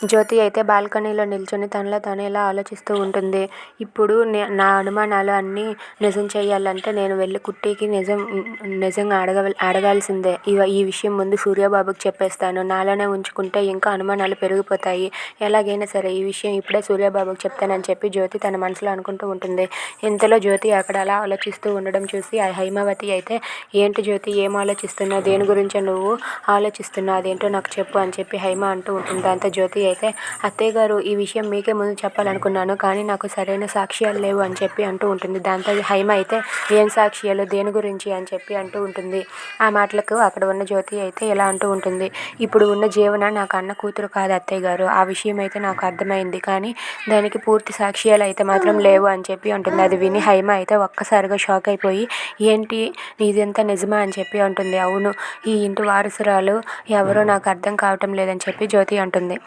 జ్యోతి అయితే బాల్కనీలో నిల్చొని తనలో తాను ఇలా ఆలోచిస్తూ ఉంటుంది. ఇప్పుడు నా అనుమానాలు అన్నీ నిజం చేయాలంటే నేను వెళ్ళి కుట్టికి నిజం నిజంగా అడగ అడగాల్సిందే. ఈ ఈ విషయం ముందు సూర్యబాబుకి చెప్పేస్తాను. నాలోనే ఉంచుకుంటే ఇంకా అనుమానాలు పెరిగిపోతాయి. ఎలాగైనా సరే ఈ విషయం ఇప్పుడే సూర్యబాబుకి చెప్తానని చెప్పి జ్యోతి తన మనసులో అనుకుంటూ ఉంటుంది. ఇంతలో జ్యోతి అక్కడ అలా ఆలోచిస్తూ ఉండడం చూసి ఆ హైమావతి అయితే ఏంటి జ్యోతి ఏం ఆలోచిస్తున్నావు? దేని గురించి నువ్వు ఆలోచిస్తున్నావు? అదేంటో నాకు చెప్పు అని చెప్పి హైమ అంటూ ఉంటుంది. దాంతో జ్యోతి అయితే అత్తయ్య గారు ఈ విషయం మీకే ముందు చెప్పాలనుకున్నాను కానీ నాకు సరైన సాక్ష్యాలు లేవు అని చెప్పి అంటూ ఉంటుంది. దాంతో హైమ అయితే ఏం సాక్ష్యాలు? దేని గురించి? అని చెప్పి అంటూ ఉంటుంది. ఆ మాటలకు అక్కడ ఉన్న జ్యోతి అయితే ఇలా అంటూ ఉంటుంది. ఇప్పుడు ఉన్న జీవన నాకు అన్న కూతురు కాదు అత్తయ్య గారు. ఆ విషయం అయితే నాకు అర్థమైంది కానీ దానికి పూర్తి సాక్ష్యాలు అయితే మాత్రం లేవు అని చెప్పి అంటుంది అది విని హైమ అయితే ఒక్కసారిగా షాక్ అయిపోయి ఏంటి? ఇదంతా నిజమా? అని చెప్పి అంటుంది. అవును ఈ ఇంటి వారసురాలు ఎవరో నాకు అర్థం కావటం లేదని చెప్పి జ్యోతి అంటుంది.